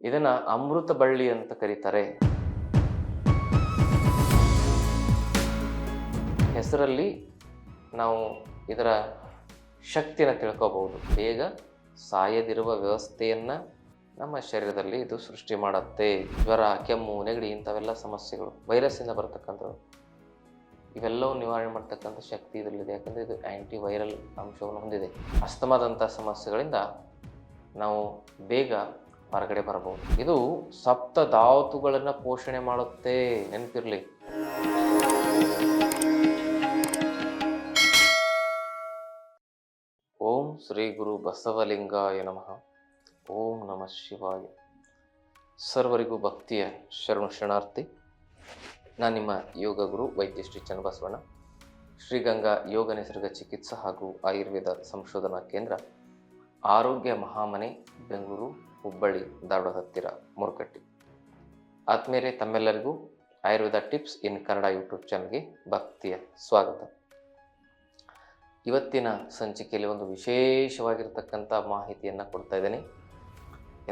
ಇದನ್ನ ಅಮೃತ ಬಳ್ಳಿ ಅಂತ ಕರೀತಾರೆ. ಹೆಸರಲ್ಲಿ ನಾವು ಇದರ ಶಕ್ತಿನ ತಿಳ್ಕೋಬಹುದು. ಬೇಗ ಸಾಯದಿರುವ ವ್ಯವಸ್ಥೆಯನ್ನ ನಮ್ಮ ಶರೀರದಲ್ಲಿ ಇದು ಸೃಷ್ಟಿ ಮಾಡುತ್ತೆ. ಜ್ವರ, ಕೆಮ್ಮು, ನೆಗಡಿ ಇಂಥವೆಲ್ಲ ಸಮಸ್ಯೆಗಳು, ವೈರಸ್ಸಿಂದ ಬರತಕ್ಕಂಥದ್ದು. ಇವೆಲ್ಲವೂ ನಿವಾರಣೆ ಮಾಡ್ತಕ್ಕಂಥ ಶಕ್ತಿ ಇದರಲ್ಲಿದೆ. ಯಾಕಂದರೆ ಇದು ಆ್ಯಂಟಿ ವೈರಲ್ ಅಂಶವನ್ನು ಹೊಂದಿದೆ. ಅಸ್ತಮಾದಂಥ ಸಮಸ್ಯೆಗಳಿಂದ ನಾವು ಬೇಗ ಹೊರಗಡೆ ಬರಬಹುದು. ಇದು ಸಪ್ತ ಧಾತುಗಳನ್ನು ಪೋಷಣೆ ಮಾಡುತ್ತೆ. ನೆನಪಿರಲಿ. ಓಂ ಶ್ರೀ ಗುರು ಬಸವಲಿಂಗಾಯ ನಮಃ. ಓಂ ನಮಃ ಶಿವಾಯ. ಸರ್ವರಿಗೂ ಭಕ್ತಿಯ ಶರಣು ಶರಣಾರ್ಥಿ. ನಾನು ನಿಮ್ಮ ಯೋಗ ಗುರು ವೈದ್ಯ ಶ್ರೀ ಚನ್ನಬಸವಣ್ಣ ಶ್ರೀಗಂಗಾ ಯೋಗ ನಿಸರ್ಗ ಚಿಕಿತ್ಸಾ ಹಾಗೂ ಆಯುರ್ವೇದ ಸಂಶೋಧನಾ ಕೇಂದ್ರ. ಆರೋಗ್ಯ ಮಹಾಮನೆ, ಬೆಂಗಳೂರು. ಹುಬ್ಬಳ್ಳಿ ಧಾರವಾಡ ಹತ್ತಿರ ಮುರುಕಟ್ಟಿ. ಆತ್ಮೀಯರೇ, ತಮ್ಮೆಲ್ಲರಿಗೂ Ayurveda tips in Kannada YouTube ಚಾನಲ್ಗೆ ಭಕ್ತಿಯ ಸ್ವಾಗತ. ಇವತ್ತಿನ ಸಂಚಿಕೆಯಲ್ಲಿ ಒಂದು ವಿಶೇಷವಾಗಿರ್ತಕ್ಕಂಥ ಮಾಹಿತಿಯನ್ನು ಕೊಡ್ತಾ ಇದ್ದೇನೆ.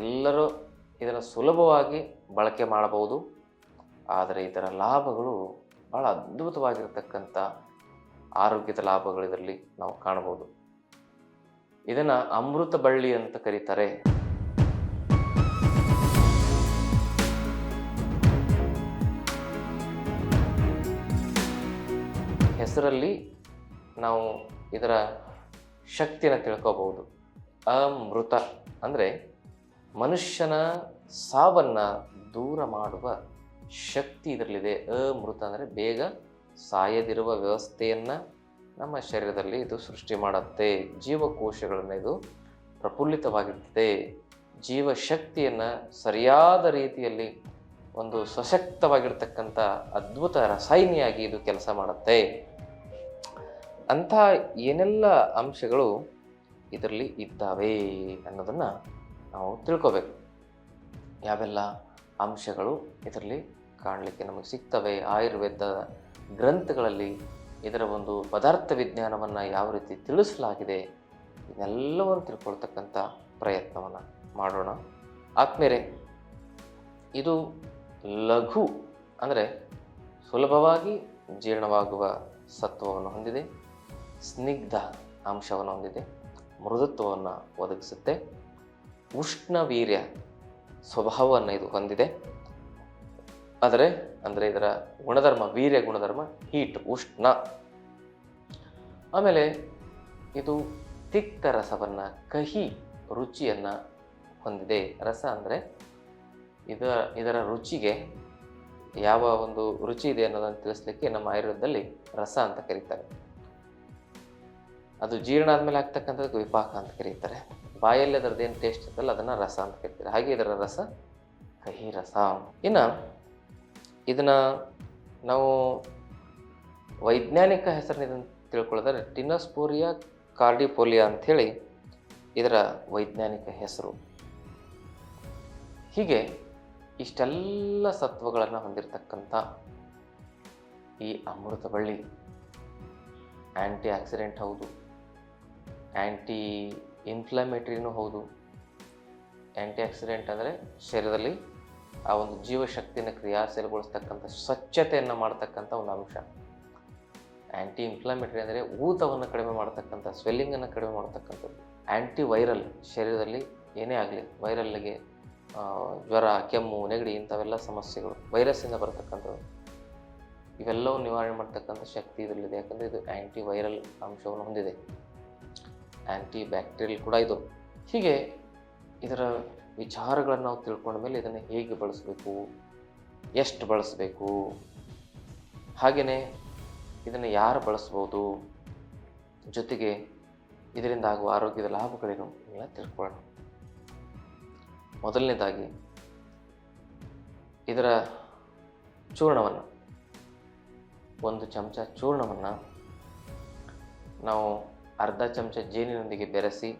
ಎಲ್ಲರೂ ಇದನ್ನು ಸುಲಭವಾಗಿ ಬಳಕೆ ಮಾಡಬಹುದು. ಆದರೆ ಇದರ ಲಾಭಗಳು ಭಾಳ ಅದ್ಭುತವಾಗಿರ್ತಕ್ಕಂಥ ಆರೋಗ್ಯದ ಲಾಭಗಳು ಇದರಲ್ಲಿ ನಾವು ಕಾಣಬಹುದು. ಇದನ್ನು ಅಮೃತ ಬಳ್ಳಿ ಅಂತ ಕರೀತಾರೆ. ಹೆಸರಲ್ಲಿ ನಾವು ಇದರ ಶಕ್ತಿನ ತಿಳ್ಕೋಬಹುದು. ಅಮೃತ ಅಂದರೆ ಮನುಷ್ಯನ ಸಾವನ್ನು ದೂರ ಮಾಡುವ ಶಕ್ತಿ ಇದರಲ್ಲಿದೆ. ಅಮೃತ ಅಂದರೆ ಬೇಗ ಸಾಯದಿರುವ ವ್ಯವಸ್ಥೆಯನ್ನು ನಮ್ಮ ಶರೀರದಲ್ಲಿ ಇದು ಸೃಷ್ಟಿ ಮಾಡುತ್ತೆ. ಜೀವಕೋಶಗಳನ್ನು ಇದು ಪ್ರಫುಲ್ಲಿತವಾಗಿರ್ತದೆ. ಜೀವಶಕ್ತಿಯನ್ನು ಸರಿಯಾದ ರೀತಿಯಲ್ಲಿ ಒಂದು ಸಶಕ್ತವಾಗಿರ್ತಕ್ಕಂಥ ಅದ್ಭುತ ರಸಾಯನಿಯಾಗಿ ಇದು ಕೆಲಸ ಮಾಡುತ್ತೆ. ಅಂಥ ಏನೆಲ್ಲ ಅಂಶಗಳು ಇದರಲ್ಲಿ ಇದ್ದಾವೆ ಅನ್ನೋದನ್ನು ನಾವು ತಿಳ್ಕೋಬೇಕು. ಯಾವೆಲ್ಲ ಅಂಶಗಳು ಇದರಲ್ಲಿ ಕಾಣಲಿಕ್ಕೆ ನಮಗೆ ಸಿಗ್ತವೆ? ಆಯುರ್ವೇದ ಗ್ರಂಥಗಳಲ್ಲಿ ಇದರ ಒಂದು ಪದಾರ್ಥ ವಿಜ್ಞಾನವನ್ನು ಯಾವ ರೀತಿ ತಿಳಿಸಲಾಗಿದೆ? ಇದೆಲ್ಲವನ್ನು ತಿಳ್ಕೊಳ್ತಕ್ಕಂಥ ಪ್ರಯತ್ನವನ್ನು ಮಾಡೋಣ. ಆತ್ಮೇರೆ ಇದು ಲಘು ಅಂದರೆ ಸುಲಭವಾಗಿ ಜೀರ್ಣವಾಗುವ ಸತ್ವವನ್ನು ಹೊಂದಿದೆ. ಸ್ನಿಗ್ಧ ಅಂಶವನ್ನು ಹೊಂದಿದೆ. ಮೃದುತ್ವವನ್ನು ಒದಗಿಸುತ್ತೆ. ಉಷ್ಣ ವೀರ್ಯ ಸ್ವಭಾವವನ್ನು ಇದು ಹೊಂದಿದೆ. ಆದರೆ, ಅಂದರೆ ಇದರ ಗುಣಧರ್ಮ, ವೀರ್ಯ ಗುಣಧರ್ಮ ಹೀಟ್ ಉಷ್ಣ. ಆಮೇಲೆ ಇದು ತಿಕ್ತ ರಸವನ್ನು, ಕಹಿ ರುಚಿಯನ್ನು ಹೊಂದಿದೆ. ರಸ ಅಂದರೆ ಇದರ ಇದರ ರುಚಿಗೆ ಯಾವ ಒಂದು ರುಚಿ ಇದೆ ಅನ್ನೋದನ್ನು ತಿಳಿಸ್ಲಿಕ್ಕೆ ನಮ್ಮ ಆಯುರ್ವೇದದಲ್ಲಿ ರಸ ಅಂತ ಕರೀತಾರೆ. ಅದು ಜೀರ್ಣ ಆದಮೇಲೆ ಆಗ್ತಕ್ಕಂಥದ್ದು ವಿಪಾಕ ಅಂತ ಕರೀತಾರೆ. ಬಾಯಲ್ಲಿ ಅದರದ್ದು ಏನು ಟೇಸ್ಟ್ ಇರ್ತಲ್ಲ ಅದನ್ನು ರಸ ಅಂತ ಕರೀತಾರೆ. ಹಾಗೆ ಇದರ ರಸ ಕಹಿ ರಸ. ಇನ್ನು ಇದನ್ನು ನಾವು ವೈಜ್ಞಾನಿಕ ಹೆಸರಿನ ಇದನ್ನು ಟಿನಸ್ಪೋರಿಯಾ ಕಾರ್ಡಿಪೋಲಿಯಾ ಅಂಥೇಳಿ ಇದರ ವೈಜ್ಞಾನಿಕ ಹೆಸರು. ಹೀಗೆ ಇಷ್ಟೆಲ್ಲ ಸತ್ವಗಳನ್ನು ಹೊಂದಿರತಕ್ಕಂಥ ಈ ಅಮೃತ ಬಳ್ಳಿ ಆ್ಯಂಟಿ ಆಕ್ಸಿಡೆಂಟ್ ಹೌದು. ಆ್ಯಂಟಿ ಇನ್ಫ್ಲಮೇಟ್ರಿನೂ ಹೌದು. ಆ್ಯಂಟಿ ಆಕ್ಸಿಡೆಂಟ್ ಅಂದರೆ ಶರೀರದಲ್ಲಿ ಆ ಒಂದು ಜೀವಶಕ್ತಿನ ಕ್ರಿಯಾಶೀಲಗೊಳಿಸ್ತಕ್ಕಂಥ ಸ್ವಚ್ಛತೆಯನ್ನು ಮಾಡ್ತಕ್ಕಂಥ ಒಂದು ಅಂಶ. ಆ್ಯಂಟಿ ಇನ್ಫ್ಲಮೇಟ್ರಿ ಅಂದರೆ ಊತವನ್ನು ಕಡಿಮೆ ಮಾಡ್ತಕ್ಕಂಥ ಸ್ವೆಲ್ಲಿಂಗನ್ನು ಕಡಿಮೆ ಮಾಡ್ತಕ್ಕಂಥದ್ದು. ಆ್ಯಂಟಿ ವೈರಲ್ ಶರೀರದಲ್ಲಿ ಏನೇ ಆಗಲಿ ವೈರಲ್ಗೆ ಜ್ವರ, ಕೆಮ್ಮು, ನೆಗಡಿ ಇಂಥವೆಲ್ಲ ಸಮಸ್ಯೆಗಳು ವೈರಸ್ಸಿಂದ ಬರತಕ್ಕಂಥದ್ದು. ಇವೆಲ್ಲವೂ ನಿವಾರಣೆ ಮಾಡ್ತಕ್ಕಂಥ ಶಕ್ತಿ ಇದರಲ್ಲಿದೆ. ಯಾಕಂದರೆ ಇದು ಆ್ಯಂಟಿ ವೈರಲ್ ಅಂಶವನ್ನು ಹೊಂದಿದೆ. ಆ್ಯಂಟಿ ಬ್ಯಾಕ್ಟೀರಿಯಲ್ ಕೂಡ ಇದು. ಹೀಗೆ ಇದರ ವಿಚಾರಗಳನ್ನು ನಾವು ತಿಳ್ಕೊಂಡ ಮೇಲೆ ಇದನ್ನು ಹೇಗೆ ಬಳಸಬೇಕು, ಎಷ್ಟು ಬಳಸಬೇಕು ಹಾಗೆಯೇ ಇದನ್ನು ಯಾರು ಬಳಸ್ಬೋದು, ಜೊತೆಗೆ ಇದರಿಂದ ಆಗುವ ಆರೋಗ್ಯದ ಲಾಭಗಳೇನು ಎಲ್ಲ ತಿಳ್ಕೊಳ್ಳೋಣ. ಮೊದಲನೇದಾಗಿ ಇದರ ಚೂರ್ಣವನ್ನು, ಒಂದು ಚಮಚ ಚೂರ್ಣವನ್ನು ನಾವು ಅರ್ಧ ಚಮಚ ಜೇನಿನೊಂದಿಗೆ ಬೆರೆಸಿ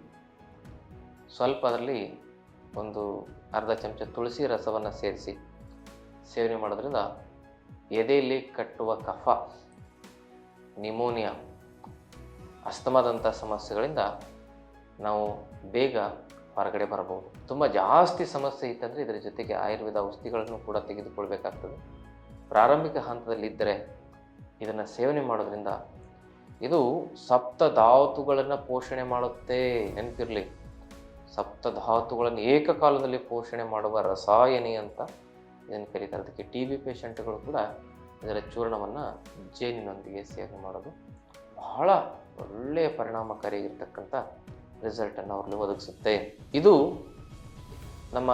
ಸ್ವಲ್ಪ ಅದರಲ್ಲಿ ಒಂದು ಅರ್ಧ ಚಮಚ ತುಳಸಿ ರಸವನ್ನು ಸೇರಿಸಿ ಸೇವನೆ ಮಾಡೋದ್ರಿಂದ ಎದೆಯಲ್ಲಿ ಕಟ್ಟುವ ಕಫ, ನಿಮೋನಿಯಾ ಅಸ್ತಮಾದಂಥ ಸಮಸ್ಯೆಗಳಿಂದ ನಾವು ಬೇಗ ಹೊರಗಡೆ ಬರಬಹುದು. ತುಂಬ ಜಾಸ್ತಿ ಸಮಸ್ಯೆ ಇತ್ತಂದರೆ ಇದರ ಜೊತೆಗೆ ಆಯುರ್ವೇದ ಔಷಧಿಗಳನ್ನು ಕೂಡ ತೆಗೆದುಕೊಳ್ಬೇಕಾಗ್ತದೆ. ಪ್ರಾರಂಭಿಕ ಹಂತದಲ್ಲಿದ್ದರೆ ಇದನ್ನು ಸೇವನೆ ಮಾಡೋದ್ರಿಂದ ಇದು ಸಪ್ತ ಧಾತುಗಳನ್ನು ಪೋಷಣೆ ಮಾಡುತ್ತೆ ನೆನಪಿರಲಿ. ಸಪ್ತ ಧಾತುಗಳನ್ನು ಏಕಕಾಲದಲ್ಲಿ ಪೋಷಣೆ ಮಾಡುವ ರಸಾಯನಿ ಅಂತ ಇದನ್ನು ಕರೀತಾರೆ. ಅದಕ್ಕೆ ಟಿ ಬಿ ಪೇಷಂಟ್ಗಳು ಕೂಡ ಇದರ ಚೂರ್ಣವನ್ನು ಜೇನಿನೊಂದಿಗೆ ಸೇವನೆ ಮಾಡೋದು ಬಹಳ ಒಳ್ಳೆಯ ಪರಿಣಾಮಕಾರಿಯಾಗಿರ್ತಕ್ಕಂಥ ರಿಸಲ್ಟನ್ನು ಅವ್ರಲ್ಲಿ ಒದಗಿಸುತ್ತೆ. ಇದು ನಮ್ಮ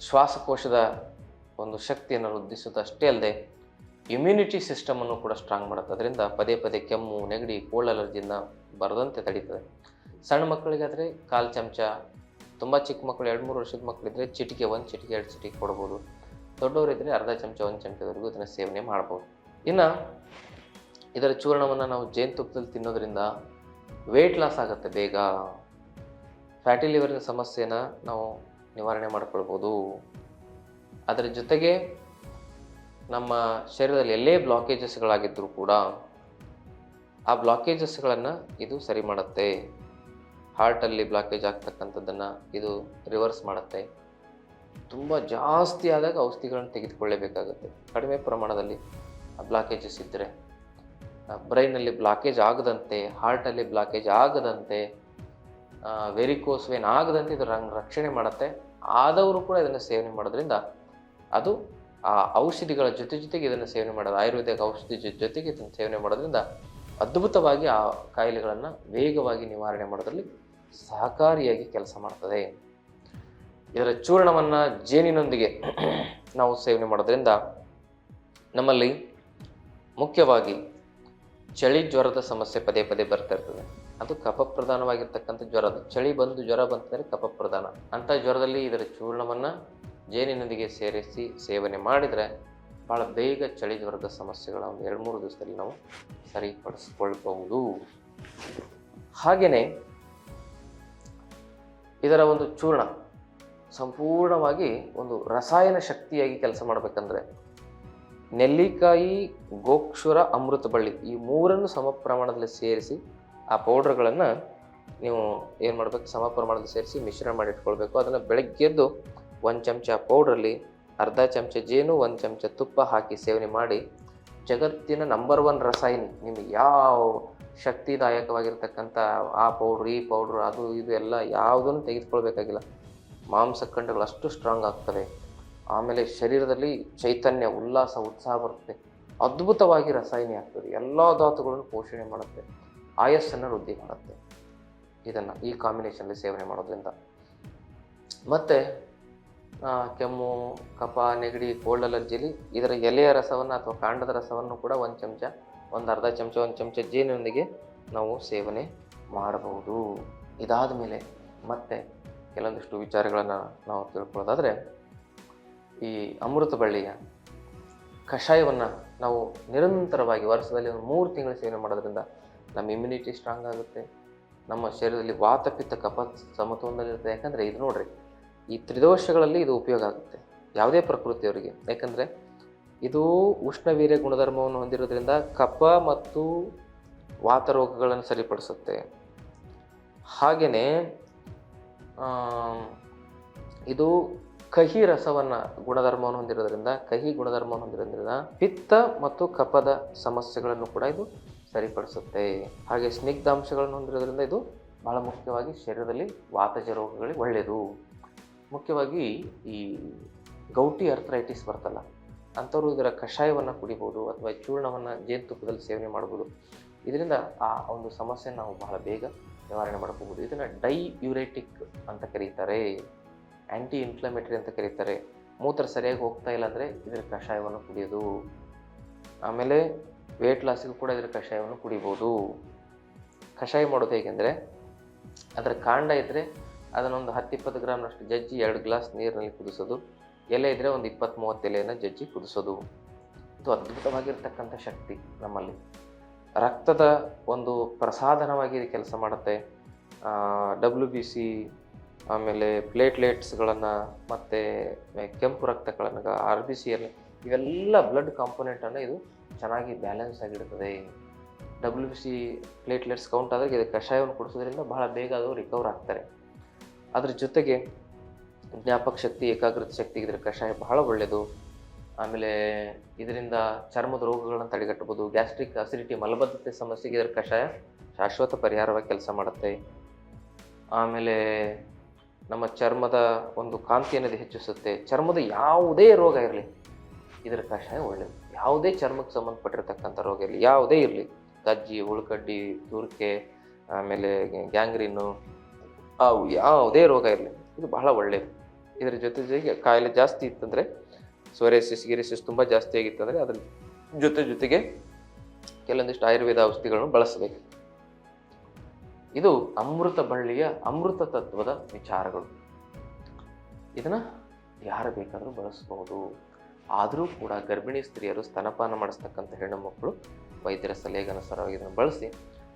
ಶ್ವಾಸಕೋಶದ ಒಂದು ಶಕ್ತಿಯನ್ನು ವೃದ್ಧಿಸೋದು ಅಷ್ಟೇ ಅಲ್ಲದೆ ಇಮ್ಯುನಿಟಿ ಸಿಸ್ಟಮನ್ನು ಕೂಡ ಸ್ಟ್ರಾಂಗ್ ಮಾಡುತ್ತೆ. ಅದರಿಂದ ಪದೇ ಪದೇ ಕೆಮ್ಮು, ನೆಗಡಿ ಕೋಲ್ಡ್ ಅಲರ್ಜಿಯಿಂದ ಬರದಂತೆ ತಡೀತದೆ. ಸಣ್ಣ ಮಕ್ಕಳಿಗಾದರೆ ಕಾಲು ಚಮಚ, ತುಂಬ ಚಿಕ್ಕ ಮಕ್ಕಳು ಎರಡು ಮೂರು ವರ್ಷದ ಮಕ್ಕಳಿದ್ರೆ ಚಿಟಿಕೆ ಒಂದು ಚಿಟಿಕೆ, ಎರಡು ಚಿಟಿಕೆ ಕೊಡ್ಬೋದು. ದೊಡ್ಡವರಿದ್ದರೆ ಅರ್ಧ ಚಮಚ, ಒಂದು ಚಮಚದವರೆಗೂ ಇದನ್ನು ಸೇವನೆ ಮಾಡ್ಬೋದು. ಇನ್ನು ಇದರ ಚೂರ್ಣವನ್ನು ನಾವು ಜೇನುತುಪ್ಪದಲ್ಲಿ ತಿನ್ನೋದ್ರಿಂದ ವೆಯ್ಟ್ ಲಾಸ್ ಆಗುತ್ತೆ ಬೇಗ. ಫ್ಯಾಟಿ ಲಿವರಿನ ಸಮಸ್ಯೆನ ನಾವು ನಿವಾರಣೆ ಮಾಡ್ಕೊಳ್ಬೋದು. ಅದರ ಜೊತೆಗೆ ನಮ್ಮ ಶರೀರದಲ್ಲಿ ಎಲ್ಲೇ ಬ್ಲಾಕೇಜಸ್ಗಳಾಗಿದ್ದರೂ ಕೂಡ ಆ ಬ್ಲಾಕೇಜಸ್ಗಳನ್ನು ಇದು ಸರಿ ಮಾಡುತ್ತೆ. ಹಾರ್ಟಲ್ಲಿ ಬ್ಲಾಕೇಜ್ ಆಗ್ತಕ್ಕಂಥದ್ದನ್ನು ಇದು ರಿವರ್ಸ್ ಮಾಡುತ್ತೆ. ತುಂಬ ಜಾಸ್ತಿ ಆದಾಗ ಔಷಧಿಗಳನ್ನು ತೆಗೆದುಕೊಳ್ಳೇಬೇಕಾಗುತ್ತೆ. ಕಡಿಮೆ ಪ್ರಮಾಣದಲ್ಲಿ ಬ್ಲಾಕೇಜಸ್ ಇದ್ದರೆ ಬ್ರೈನಲ್ಲಿ ಬ್ಲಾಕೇಜ್ ಆಗದಂತೆ ಹಾರ್ಟಲ್ಲಿ ಬ್ಲಾಕೇಜ್ ಆಗದಂತೆ ವೆರಿಕೋಸ್ ವೇನ್ ಆಗದಂತೆ ಇದು ರಕ್ಷಣೆ ಮಾಡುತ್ತೆ. ಆದವರು ಕೂಡ ಇದನ್ನು ಸೇವನೆ ಮಾಡೋದ್ರಿಂದ ಅದು ಆ ಔಷಧಿಗಳ ಜೊತೆ ಜೊತೆಗೆ ಇದನ್ನು ಸೇವನೆ ಮಾಡೋದು, ಆಯುರ್ವೇದಿಕ ಔಷಧಿ ಜೊತೆಗೆ ಇದನ್ನು ಸೇವನೆ ಮಾಡೋದ್ರಿಂದ ಅದ್ಭುತವಾಗಿ ಆ ಕಾಯಿಲೆಗಳನ್ನು ವೇಗವಾಗಿ ನಿವಾರಣೆ ಮಾಡೋದ್ರಲ್ಲಿ ಸಹಕಾರಿಯಾಗಿ ಕೆಲಸ ಮಾಡ್ತದೆ. ಇದರ ಚೂರ್ಣವನ್ನು ಜೇನಿನೊಂದಿಗೆ ನಾವು ಸೇವನೆ ಮಾಡೋದ್ರಿಂದ ನಮ್ಮಲ್ಲಿ ಮುಖ್ಯವಾಗಿ ಚಳಿ ಜ್ವರದ ಸಮಸ್ಯೆ ಪದೇ ಪದೇ ಬರ್ತಾ ಇರ್ತದೆ. ಅದು ಕಫ ಪ್ರಧಾನವಾಗಿರ್ತಕ್ಕಂಥ ಜ್ವರ. ಚಳಿ ಬಂದು ಜ್ವರ ಬಂತಂದರೆ ಕಫ ಪ್ರಧಾನ. ಅಂಥ ಜ್ವರದಲ್ಲಿ ಇದರ ಚೂರ್ಣವನ್ನು ಜೇನಿನೊಂದಿಗೆ ಸೇರಿಸಿ ಸೇವನೆ ಮಾಡಿದರೆ ಭಾಳ ಬೇಗ ಚಳಿ ಜ್ವರದ ಸಮಸ್ಯೆಗಳ ಒಂದು ಎರಡು ಮೂರು ದಿವಸದಲ್ಲಿ ನಾವು ಸರಿಪಡಿಸ್ಕೊಳ್ಬಹುದು. ಹಾಗೆಯೇ ಇದರ ಒಂದು ಚೂರ್ಣ, ಸಂಪೂರ್ಣವಾಗಿ ಒಂದು ರಸಾಯನ ಶಕ್ತಿಯಾಗಿ ಕೆಲಸ ಮಾಡಬೇಕಂದ್ರೆ ನೆಲ್ಲಿಕಾಯಿ, ಗೋಕ್ಷುರ, ಅಮೃತ ಬಳ್ಳಿ ಈ ಮೂರನ್ನು ಸಮ ಪ್ರಮಾಣದಲ್ಲಿ ಸೇರಿಸಿ ಆ ಪೌಡ್ರ್ಗಳನ್ನು ನೀವು ಏನು ಮಾಡಬೇಕು? ಸಮ ಪ್ರಮಾಣದಲ್ಲಿ ಸೇರಿಸಿ ಮಿಶ್ರಣ ಮಾಡಿ ಇಟ್ಕೊಳ್ಬೇಕು. ಅದನ್ನು ಬೆಳಗ್ಗೆದ್ದು ಒಂದು ಚಮಚ ಪೌಡ್ರಲ್ಲಿ ಅರ್ಧ ಚಮಚ ಜೇನು, ಒಂದು ಚಮಚ ತುಪ್ಪ ಹಾಕಿ ಸೇವನೆ ಮಾಡಿ. ಜಗತ್ತಿನ ನಂಬರ್ ಒನ್ ರಸಾಯನಿ ನಿಮಗೆ ಯಾವ ಶಕ್ತಿದಾಯಕವಾಗಿರ್ತಕ್ಕಂಥ ಆ ಪೌಡ್ರ್ ಈ ಪೌಡ್ರ್ ಅದು, ಇದು ಎಲ್ಲ ಯಾವುದನ್ನು ತೆಗೆದುಕೊಳ್ಬೇಕಾಗಿಲ್ಲ. ಮಾಂಸಖಂಡಗಳು ಅಷ್ಟು ಸ್ಟ್ರಾಂಗ್ ಆಗ್ತವೆ. ಆಮೇಲೆ ಶರೀರದಲ್ಲಿ ಚೈತನ್ಯ, ಉಲ್ಲಾಸ, ಉತ್ಸಾಹ ಬರುತ್ತೆ. ಅದ್ಭುತವಾಗಿ ರಸಾಯನಿ ಆಗ್ತದೆ. ಎಲ್ಲ ಧಾತುಗಳನ್ನು ಪೋಷಣೆ ಮಾಡುತ್ತೆ. ಆಯಸ್ಸನ್ನು ವೃದ್ಧಿ ಮಾಡುತ್ತೆ. ಇದನ್ನು ಈ ಕಾಂಬಿನೇಷನಲ್ಲಿ ಸೇವನೆ ಮಾಡೋದ್ರಿಂದ. ಮತ್ತು ಕೆಮ್ಮು, ಕಫ, ನೆಗಡಿ ಕೋಲ್ಡ್ ಅಲರ್ಜಿಲಿ ಇದರ ಎಲೆಯ ರಸವನ್ನು ಅಥವಾ ಕಾಂಡದ ರಸವನ್ನು ಕೂಡ ಒಂದು ಚಮಚ, ಒಂದು ಅರ್ಧ ಚಮಚ, ಒಂದು ಚಮಚ ಜೇನಿನೊಂದಿಗೆ ನಾವು ಸೇವನೆ ಮಾಡಬಹುದು. ಇದಾದ ಮೇಲೆ ಮತ್ತೆ ಕೆಲವೊಂದಿಷ್ಟು ವಿಚಾರಗಳನ್ನು ನಾವು ತಿಳ್ಕೊಳ್ಳೋದಾದರೆ, ಈ ಅಮೃತ ಬಳ್ಳಿಯ ಕಷಾಯವನ್ನು ನಾವು ನಿರಂತರವಾಗಿ ವರ್ಷದಲ್ಲಿ ಒಂದು ಮೂರು ತಿಂಗಳು ಸೇವನೆ ಮಾಡೋದ್ರಿಂದ ನಮ್ಮ ಇಮ್ಯುನಿಟಿ ಸ್ಟ್ರಾಂಗ್ ಆಗುತ್ತೆ. ನಮ್ಮ ಶರೀರದಲ್ಲಿ ವಾತಪಿತ್ತ ಕಫ ಸಮತೋಲನದಲ್ಲಿರುತ್ತೆ. ಯಾಕಂದರೆ ಇದು ನೋಡ್ರಿ ಈ ತ್ರಿದೋಷಗಳಲ್ಲಿ ಇದು ಉಪಯೋಗ ಆಗುತ್ತೆ, ಯಾವುದೇ ಪ್ರಕೃತಿಯವರಿಗೆ ಯಾಕಂದರೆ ಇದು ಉಷ್ಣವೀರ್ಯ ಗುಣಧರ್ಮವನ್ನು ಹೊಂದಿರೋದ್ರಿಂದ ಕಫ ಮತ್ತು ವಾತ ರೋಗಗಳನ್ನು ಸರಿಪಡಿಸುತ್ತೆ. ಹಾಗೆಯೇ ಇದು ಕಹಿ ರಸವನ್ನು ಗುಣಧರ್ಮವನ್ನು ಹೊಂದಿರೋದ್ರಿಂದ, ಕಹಿ ಗುಣಧರ್ಮವನ್ನು ಹೊಂದಿರೋದ್ರಿಂದ ಪಿತ್ತ ಮತ್ತು ಕಫದ ಸಮಸ್ಯೆಗಳನ್ನು ಕೂಡ ಇದು ಸರಿಪಡಿಸುತ್ತೆ. ಹಾಗೆ ಸ್ನಿಗ್ಧಾಂಶಗಳನ್ನು ಹೊಂದಿರೋದ್ರಿಂದ ಇದು ಬಹಳ ಮುಖ್ಯವಾಗಿ ಶರೀರದಲ್ಲಿ ವಾತಜ ರೋಗಗಳಿಗೆ ಒಳ್ಳೆಯದು. ಮುಖ್ಯವಾಗಿ ಈ ಗೌಟಿ ಅರ್ಥರೈಟಿಸ್ ಬರ್ತಲ್ಲ, ಅಂಥವ್ರು ಇದರ ಕಷಾಯವನ್ನು ಕುಡಿಬೋದು ಅಥವಾ ಚೂರ್ಣವನ್ನು ಜೇನುತುಪ್ಪದಲ್ಲಿ ಸೇವನೆ ಮಾಡ್ಬೋದು. ಇದರಿಂದ ಆ ಒಂದು ಸಮಸ್ಯೆ ನಾವು ಬಹಳ ಬೇಗ ನಿವಾರಣೆ ಮಾಡ್ಕೋಬೋದು. ಇದನ್ನು ಡೈ ಯುರೇಟಿಕ್ ಅಂತ ಕರೀತಾರೆ ಆ್ಯಂಟಿ ಇನ್ಫ್ಲಮೇಟರಿ ಅಂತ ಕರೀತಾರೆ. ಮೂತ್ರ ಸರಿಯಾಗಿ ಹೋಗ್ತಾ ಇಲ್ಲ ಅಂದರೆ ಇದರ ಕಷಾಯವನ್ನು ಕುಡಿಯೋದು. ಆಮೇಲೆ ವೇಟ್ ಲಾಸಿಗೂ ಕೂಡ ಇದರ ಕಷಾಯವನ್ನು ಕುಡಿಬೋದು. ಕಷಾಯ ಮಾಡೋದು ಹೇಗೆಂದರೆ, ಅದರ ಕಾಂಡ ಇದ್ದರೆ ಅದನ್ನೊಂದು ಹತ್ತಿಪ್ಪತ್ತು ಗ್ರಾಮ್ನಷ್ಟು ಜಜ್ಜಿ ಎರಡು ಗ್ಲಾಸ್ ನೀರಿನಲ್ಲಿ ಕುದಿಸೋದು. ಎಲೆ ಇದ್ದರೆ ಒಂದು ಇಪ್ಪತ್ತು ಮೂವತ್ತು ಎಲೆಯನ್ನು ಜಜ್ಜಿ ಕುದಿಸೋದು. ಇದು ಅದ್ಭುತವಾಗಿರ್ತಕ್ಕಂಥ ಶಕ್ತಿ ನಮ್ಮಲ್ಲಿ. ರಕ್ತದ ಒಂದು ಪ್ರಸಾಧನವಾಗಿ ಇದು ಕೆಲಸ ಮಾಡುತ್ತೆ. ಡಬ್ಲ್ಯೂ ಬಿ ಸಿ ಆಮೇಲೆ ಪ್ಲೇಟ್ಲೆಟ್ಸ್ಗಳನ್ನು ಮತ್ತು ಕೆಂಪು ರಕ್ತಗಳನ್ನು ಆರ್ ಬಿ ಸಿ ಎಲ್ ಇವೆಲ್ಲ ಬ್ಲಡ್ ಕಾಂಪೊನೆಂಟನ್ನು ಇದು ಚೆನ್ನಾಗಿ ಬ್ಯಾಲೆನ್ಸ್ ಆಗಿರ್ತದೆ W B C platelets count ಆದಾಗ ಇದು ಕಷಾಯವನ್ನು ಕುಡಿಸೋದ್ರಿಂದ ಬಹಳ ಬೇಗ ಅದು ರಿಕವರ್ ಆಗ್ತಾರೆ. ಅದ್ರ ಜೊತೆಗೆ ಜ್ಞಾಪಕ ಶಕ್ತಿ, ಏಕಾಗ್ರತೆ ಶಕ್ತಿ ಇದ್ರ ಕಷಾಯ ಬಹಳ ಒಳ್ಳೆಯದು ಆಮೇಲೆ ಇದರಿಂದ ಚರ್ಮದ ರೋಗಗಳನ್ನು ತಡೆಗಟ್ಟಬಹುದು. ಗ್ಯಾಸ್ಟ್ರಿಕ್ ಅಸಿಡಿಟಿ, ಮಲಬದ್ಧತೆ ಸಮಸ್ಯೆಗೆ ಇದರ ಕಷಾಯ ಶಾಶ್ವತ ಪರಿಹಾರವಾಗಿ ಕೆಲಸ ಮಾಡುತ್ತೆ. ಆಮೇಲೆ ನಮ್ಮ ಚರ್ಮದ ಒಂದು ಕಾಂತಿಯನ್ನು ಅನ್ನೋದು ಹೆಚ್ಚಿಸುತ್ತೆ. ಚರ್ಮದ ಯಾವುದೇ ರೋಗ ಇರಲಿ, ಇದರ ಕಷಾಯ ಒಳ್ಳೆಯದು ಯಾವುದೇ ಚರ್ಮಕ್ಕೆ ಸಂಬಂಧಪಟ್ಟಿರ್ತಕ್ಕಂಥ ರೋಗ ಇರಲಿ, ಯಾವುದೇ ಇರಲಿ. ಗಜ್ಜಿ, ಉಳ್ಕಡ್ಡಿ, ತುರ್ಕೆ, ಆಮೇಲೆ ಗ್ಯಾಂಗ್ರೀನು ಅವು ಯಾವುದೇ ರೋಗ ಇರಲಿ, ಇದು ಬಹಳ ಒಳ್ಳೆಯದು ಇದರ ಜೊತೆ ಜೊತೆಗೆ ಕಾಯಿಲೆ ಜಾಸ್ತಿ ಇತ್ತಂದರೆ ಸೋರೆಸಿಸ್ ಗಿರಿಸಿಸ್ ತುಂಬ ಜಾಸ್ತಿ ಆಗಿತ್ತಂದರೆ ಅದ್ರ ಜೊತೆ ಜೊತೆಗೆ ಕೆಲವೊಂದಿಷ್ಟು ಆಯುರ್ವೇದ ಔಷಧಿಗಳನ್ನು ಬಳಸಬೇಕು. ಇದು ಅಮೃತ ಬಳ್ಳಿಯ ಅಮೃತ ತತ್ವದ ವಿಚಾರಗಳು. ಇದನ್ನು ಯಾರು ಬೇಕಾದರೂ ಬಳಸಬಹುದು ಆದರೂ ಕೂಡ ಗರ್ಭಿಣಿ ಸ್ತ್ರೀಯರು ಸ್ತನಪಾನ ಮಾಡಿಸ್ತಕ್ಕಂಥ ಹೆಣ್ಣು ಮಕ್ಕಳು ವೈದ್ಯರ ಸಲಹೆಗೆ ಅನುಸಾರವಾಗಿ ಇದನ್ನು ಬಳಸಿ,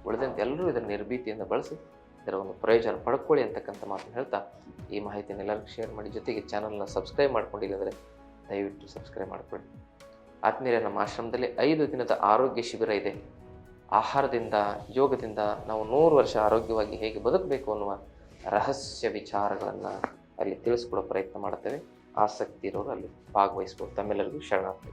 ಉಳಿದಂತೆ ಎಲ್ಲರೂ ಇದನ್ನು ನಿರ್ಭೀತಿಯಿಂದ ಬಳಸಿ ಇದರ ಒಂದು ಪ್ರಯೋಜನ ಪಡ್ಕೊಳ್ಳಿ ಅಂತಕ್ಕಂಥ ಮಾತನ್ನು ಹೇಳ್ತಾ ಈ ಮಾಹಿತಿಯನ್ನು ಎಲ್ಲರಿಗೂ ಶೇರ್ ಮಾಡಿ. ಜೊತೆಗೆ ಚಾನಲ್ನ ಸಬ್ಸ್ಕ್ರೈಬ್ ಮಾಡ್ಕೊಂಡಿಲ್ಲ ಅಂದರೆ ದಯವಿಟ್ಟು ಸಬ್ಸ್ಕ್ರೈಬ್ ಮಾಡಿಕೊಳ್ಳಿ. ಆತ್ಮೀಯ ನಮ್ಮ ಆಶ್ರಮದಲ್ಲಿ ಐದು ದಿನದ ಆರೋಗ್ಯ ಶಿಬಿರ ಇದೆ. ಆಹಾರದಿಂದ, ಯೋಗದಿಂದ ನಾವು ನೂರು ವರ್ಷ ಆರೋಗ್ಯವಾಗಿ ಹೇಗೆ ಬದುಕಬೇಕು ಅನ್ನುವ ರಹಸ್ಯ ವಿಚಾರಗಳನ್ನು ಅಲ್ಲಿ ತಿಳಿಸ್ಕೊಡೋ ಪ್ರಯತ್ನ ಮಾಡ್ತೇವೆ. ಆಸಕ್ತಿ ಇರೋರು ಅಲ್ಲಿ ಭಾಗವಹಿಸ್ಬೋದು. ತಮ್ಮೆಲ್ಲರಿಗೂ ಶರಣಾರ್ಥಿ